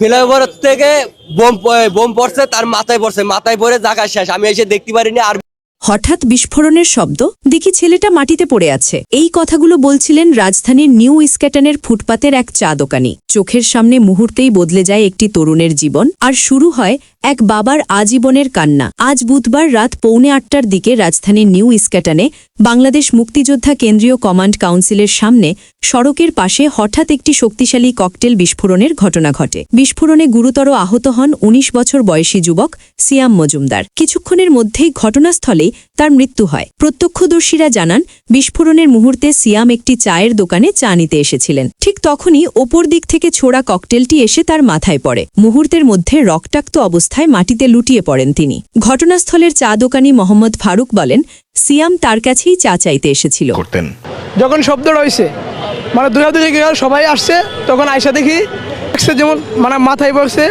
Flyover থেকে bomb bomb পড়ছে, তার মাথায় পড়ছে। মাথায় পড়ে জায়গা শেষ। আমি এসে দেখতে পারিনি আর হঠাৎ বিস্ফোরণের শব্দ? দেখি ছেলেটা মাটিতে পড়ে আছে। এই কথাগুলো বলছিলেন রাজধানীর নিউ ইস্ক্যাটনের ফুটপাতের এক চা দোকানি। চোখের সামনে মুহূর্তেই বদলে যায় একটি তরুণের জীবন, আর শুরু হয় এক বাবার আজীবনের কান্না। আজ বুধবার রাত পৌনে আটটার দিকে রাজধানীর নিউ ইস্ক্যাটনে বাংলাদেশ মুক্তিযোদ্ধা কেন্দ্রীয় কমান্ড কাউন্সিলের সামনে সড়কের পাশে হঠাৎ একটি শক্তিশালী ককটেল বিস্ফোরণের ঘটনা ঘটে। বিস্ফোরণে গুরুতর আহত হন ১৯ বছর বয়সী যুবক সিয়াম মজুমদার। কিছুক্ষণের মধ্যেই ঘটনাস্থলেই তার মৃত্যু হয়। প্রত্যক্ষদর্শীরা জানান বিস্ফোরণের মুহূর্তে সিয়াম একটি চায়ের দোকানে চা নিতে এসেছিলেন। ঠিক তখনই ওপর দিক থেকে ছোড়া ককটেলটি এসে তার মাথায় পড়ে। মুহূর্তের মধ্যে রক্তাক্ত অবস্থায় মাটিতে লুটিয়ে পড়েন তিনি। ঘটনাস্থলের চা দোকানি মোহাম্মদ ফারুক বলেন সিয়াম তার কাছেই চা চাইতে এসেছিল। যখন শব্দ রয়েছে মানে গেল সবাই আসছে তখন আইসা দেখি যেমন মানে মাথায় পড়ছে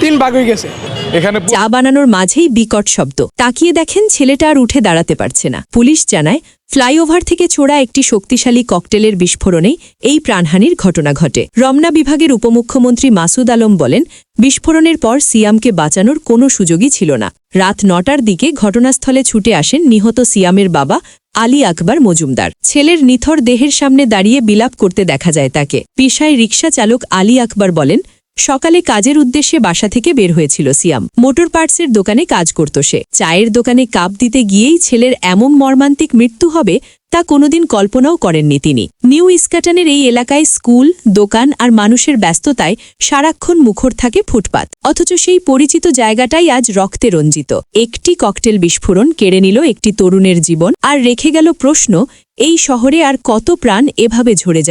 তিন ভাগ হয়ে গেছে। এখানে চা বানানোর মাঝেই বিকট শব্দ। তাকিয়ে দেখেন ছেলেটা আর উঠে দাঁড়াতে পারছে না। পুলিশ জানায়, ফ্লাইওভার থেকে ছোড়া একটি শক্তিশালী ককটেলের বিস্ফোরণে এই প্রাণহানির ঘটনা ঘটে। রমনা বিভাগের উপমুখ্যমন্ত্রী মাসুদ আলম বলেন, বিস্ফোরণের পর সিয়ামকে বাঁচানোর কোনো সুযোগই ছিল না। রাত নটার দিকে ঘটনাস্থলে ছুটে আসেন নিহত সিয়ামের বাবা আলী আকবর মজুমদার। ছেলের নিথর দেহের সামনে দাঁড়িয়ে বিলাপ করতে দেখা যায় তাকে। পেশায় রিকশা চালক আলী আকবর বলেন সকালে কাজের উদ্দেশ্যে বাসা থেকে বের হয়েছিল সিয়াম। মোটর পার্টসের দোকানে কাজ করত সে। চায়ের দোকানে কাপ দিতে গিয়েই ছেলের এমন মর্মান্তিক মৃত্যু হবে তা কোনোদিন কল্পনাও করেননি তিনি। নিউ ইস্কাটনের এই এলাকায় স্কুল, দোকান আর মানুষের ব্যস্ততায় সারাক্ষণ মুখর থাকে ফুটপাত। অথচ সেই পরিচিত জায়গাটাই আজ রক্তে রঞ্জিত। একটি ককটেল বিস্ফোরণ কেড়ে নিল একটি তরুণের জীবন আর রেখে গেল প্রশ্ন, এই শহরে আর কত প্রাণ এভাবে ঝরে